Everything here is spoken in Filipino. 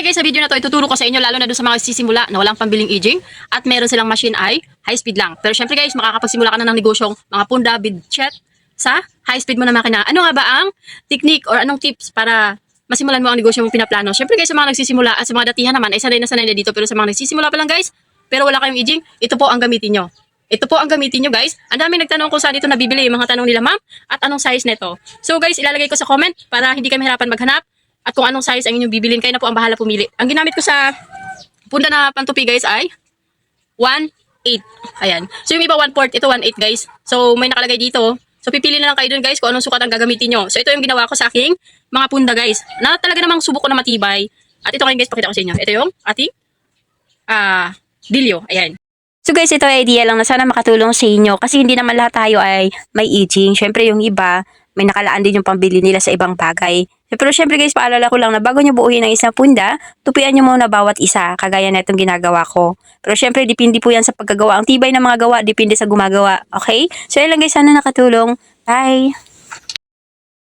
Okay guys, sa video na to, ituturo ko sa inyo lalo na doon sa mga sisimula na walang pambiling aging at meron silang machine ay high speed lang. Pero syempre guys, makakapagsimula ka na ng negosyong mga punda, bidchet sa high speed mo na makina. Ano nga ba ang technique or anong tips para masimulan mo ang negosyo mong pinaplano? Syempre guys, sa mga nagsisimula at sa mga datihan naman, ay sanay na sanay na dito. Pero sa mga nagsisimula pa lang guys, pero wala kayong aging, ito po ang gamitin nyo. Ito po ang gamitin nyo guys. Ang daming nagtanong kung saan ito nabibili, yung mga tanong nila ma'am, at anong size nito. So guys, ilalagay ko sa comment para hindi kayo mahirapan maghanap at kung anong size ang inyong bibilin, kayo na po ang bahala pumili. Ang ginamit ko sa punda na pantupi guys ay 1.8. Ayan. So yung iba 1.4, ito 1.8 guys. So may nakalagay dito. So pipili na lang kayo dun guys kung anong sukat ang gagamitin nyo. So ito yung ginawa ko sa aking mga punda guys. Na talaga namang subok ko na matibay. At ito ngayon guys, pakita ko sa inyo. Ito yung ating ah dilyo. Ayan. So guys, ito ay idea lang na sana makatulong sa inyo kasi hindi naman lahat tayo ay may itching. Syempre yung iba, may nakalaan din yung pambili nila sa ibang bagay. Pero syempre guys, paalala ko lang na bago nyo buuhin ang isang punda, tupian nyo muna bawat isa, kagaya na itong ginagawa ko. Pero syempre, depende po yan sa paggagawa. Ang tibay ng mga gawa, depende sa gumagawa. Okay? So yun lang guys, sana nakatulong. Bye!